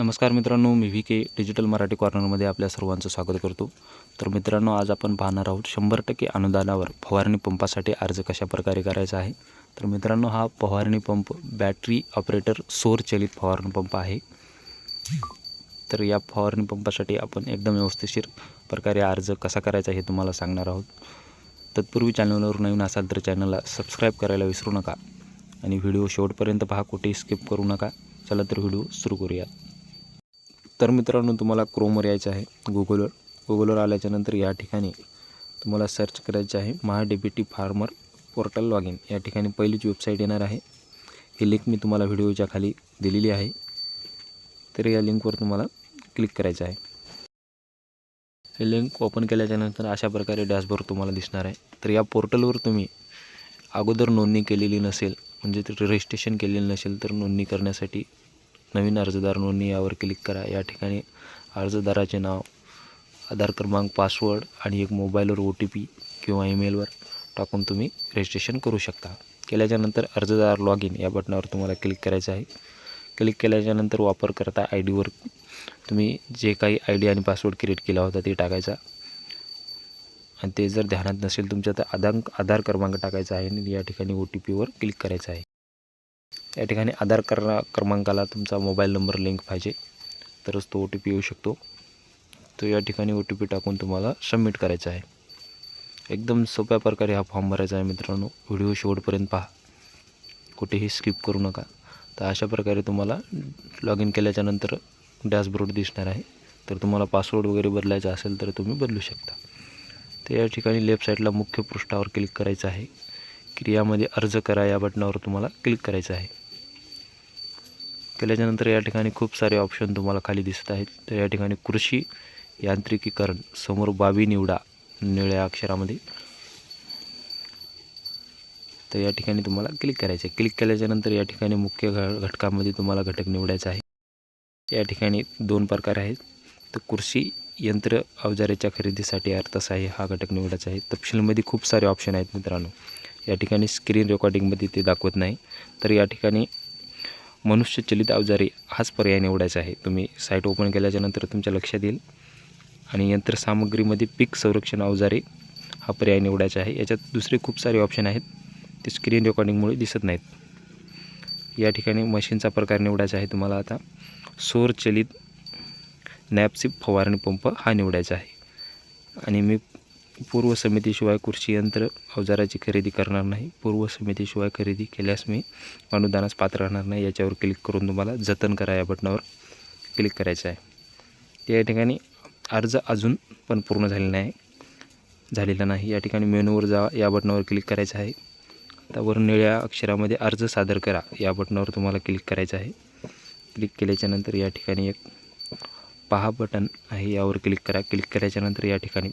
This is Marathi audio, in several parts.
नमस्कार मित्रांनो मी व्ही के डिजिटल मराठी कॉर्नरमध्ये आपल्या सर्वांचं स्वागत करतो. तर मित्रांनो आज आपण पाहणार आहोत शंभर टक्के अनुदानावर फवारणी पंपासाठी अर्ज कशा प्रकारे करायचा आहे? तर मित्रांनो हा फवारणी पंप बॅटरी ऑपरेटर सोर चलित फवारणी पंप आहे. तर या फवारणी पंपासाठी आपण एकदम व्यवस्थिशीर प्रकारे अर्ज कसा करायचा हे तुम्हाला सांगणार आहोत. तत्पूर्वी चॅनलवर नवीन असाल तर चॅनलला सबस्क्राईब करायला विसरू नका आणि व्हिडिओ शेवटपर्यंत पहा कुठेही स्किप करू नका. चला तर व्हिडिओ सुरू करूयात तर मित्रांनो तुम्हाला क्रोमवर यायचं आहे गुगलवर गुगलवर आल्याच्यानंतर या ठिकाणी तुम्हाला सर्च करायचं आहे Maha farmer portal log in या ठिकाणी पहिलीच वेबसाईट येणार आहे. ही लिंक मी तुम्हाला व्हिडिओच्या खाली दिलेली आहे. तर या लिंकवर तुम्हाला क्लिक करायचं आहे. हे लिंक ओपन केल्याच्यानंतर अशा प्रकारे डॅशबोर्ड तुम्हाला दिसणार आहे. तर या पोर्टलवर तुम्ही अगोदर नोंदणी केलेली नसेल म्हणजे रजिस्ट्रेशन केलेलं नसेल तर नोंदणी करण्यासाठी नवीन अर्जदार नोंदणी यावर क्लिक करा. या ठिकाणी अर्जदाराचे नाव आधार क्रमांक पासवर्ड आणि एक मोबाईलवर ओ टी पी किंवा ईमेलवर टाकून तुम्ही रजिस्ट्रेशन करू शकता. केल्याच्यानंतर अर्जदार लॉग इन या बटनावर तुम्हाला क्लिक करायचं आहे. क्लिक केल्याच्यानंतर वापरकर्ता आय डीवर तुम्ही जे काही आय डी आणि पासवर्ड क्रिएट केला होता ते टाकायचा. आणि ते जर ध्यानात नसेल तुमच्या तर आधार आधार क्रमांक टाकायचा आहे आणि या ठिकाणी ओ टी पीवर क्लिक करायचं आहे. या ठिकाणी आधार करा क्रमांकाला तुमचा मोबाईल नंबर लिंक पाहिजे. तरच तो ओ टी पी येऊ शकतो. तो या ठिकाणी ओ टी पी टाकून तुम्हाला सबमिट करायचा आहे. एकदम सोप्या प्रकारे हा फॉर्म भरायचा आहे मित्रांनो. व्हिडिओ शेवटपर्यंत पहा. कुठेही स्किप करू नका. तर अशा प्रकारे तुम्हाला लॉग इन केल्याच्यानंतर डॅशबोर्ड दिसणार आहे. तर तुम्हाला पासवर्ड वगैरे बदलायचा असेल तर तुम्ही बदलू शकता. तर या ठिकाणी लेफ्ट साईडला मुख्य पृष्ठावर क्लिक करायचं आहे. क्रियामध्ये अर्ज करा या बटनावर तुम्हाला क्लिक करायचं आहे. केल्याच्यानंतर या ठिकाणी खूप सारे ऑप्शन तुम्हाला खाली दिसत आहेत. तर या ठिकाणी कृषी यांत्रिकीकरण समोर बाबी निवडा निळ्या अक्षरामध्ये. तर या ठिकाणी तुम्हाला क्लिक करायचं आहे. क्लिक केल्याच्यानंतर या ठिकाणी मुख्य घटकामध्ये तुम्हाला घटक निवडायचा आहे. या ठिकाणी दोन प्रकार आहेत. तर कृषी यंत्र अवजाराच्या खरेदीसाठी अर्थसहाय्य हा घटक निवडायचा आहे. तपशीलमध्ये खूप सारे ऑप्शन आहेत मित्रांनो. या ठिकाणी स्क्रीन रेकॉर्डिंगमध्ये ते दाखवत नाही. तर या ठिकाणी मनुष्यचलित अवजारे हाच पर्याय निवडायचा आहे. तुम्ही साईट ओपन केल्याच्यानंतर तुमच्या लक्षात येईल. आणि यंत्रसामग्रीमध्ये पीक संरक्षण अवजारे हा पर्याय निवडायचा आहे. याच्यात दुसरे खूप सारे ऑप्शन आहेत. ते स्क्रीन रेकॉर्डिंगमुळे दिसत नाहीत. या ठिकाणी मशीनचा प्रकार निवडायचा आहे तुम्हाला आता. सौरचलित नॅपसिप फवारणी पंप हा निवडायचा आहे. आणि मी पूर्व समितीशिवाय कृषी यंत्र अवजाराची खरेदी करणार नाही. पूर्व समितीशिवाय खरेदी केल्यास मी अनुदानास पात्र राहणार नाही. याच्यावर क्लिक करून तुम्हाला जतन करा या बटनावर क्लिक करायचं आहे. त्या या ठिकाणी अर्ज अजून पण पूर्ण झालेला नाही. झालेला नाही. या ठिकाणी मेनूवर जा या बटनावर क्लिक करायचं आहे. त्यावर निळ्या अक्षरामध्ये अर्ज सादर करा. या बटनावर तुम्हाला क्लिक करायचं आहे. क्लिक केल्याच्यानंतर या ठिकाणी एक पहा बटन आहे. यावर क्लिक करा. क्लिक केल्याच्यानंतर या ठिकाणी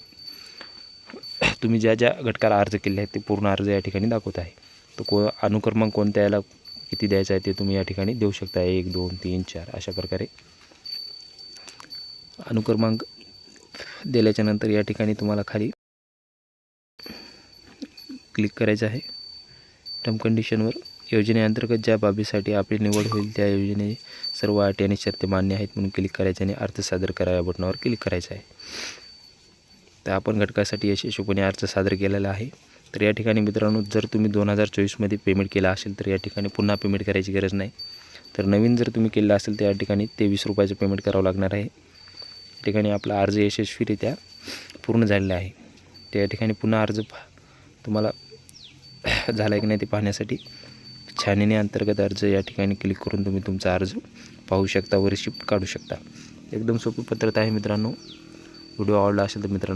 तुम्ही ज्या ज्या घटकाला अर्ज केले आहेत ते पूर्ण अर्ज या ठिकाणी दाखवत आहे. तो को अनुक्रमांक कोणत्या याला किती द्यायचा आहे ते तुम्ही या ठिकाणी देऊ शकता. एक दोन तीन चार अशा प्रकारे. अनुक्रमांक दिल्याच्यानंतर या ठिकाणी तुम्हाला खाली क्लिक करायचं आहे. टर्म कंडिशनवर योजनेअंतर्गत ज्या बाबीसाठी आपली निवड होईल त्या योजने सर्व अटी आणि शर्ते मान्य आहेत म्हणून क्लिक करायचे आणि अर्ज सादर करा या बटनावर क्लिक करायचं आहे. तर आपण घटकासाठी यशस्वीपणे अर्ज सादर केलेला आहे. तर या ठिकाणी मित्रांनो जर तुम्ही दोन हजार चोवीसमध्ये पेमेंट केला असेल तर या ठिकाणी पुन्हा पेमेंट करायची गरज नाही. तर नवीन जर तुम्ही केलं असेल तर या ठिकाणी तेवीस रुपयाचं पेमेंट करावं लागणार आहे. या ठिकाणी आपला अर्ज यशस्वीरित्या पूर्ण झालेला आहे. त्या ठिकाणी पुन्हा अर्ज तुम्हाला झाला आहे की नाही ते पाहण्यासाठी छाननी अंतर्गत अर्ज या ठिकाणी क्लिक करून तुम्ही तुमचा अर्ज पाहू शकता व रिसिप्ट काढू शकता. एकदम सोपी पत्रता आहे मित्रांनो. व्हिडिओ आवडला असेल तर मित्रांनो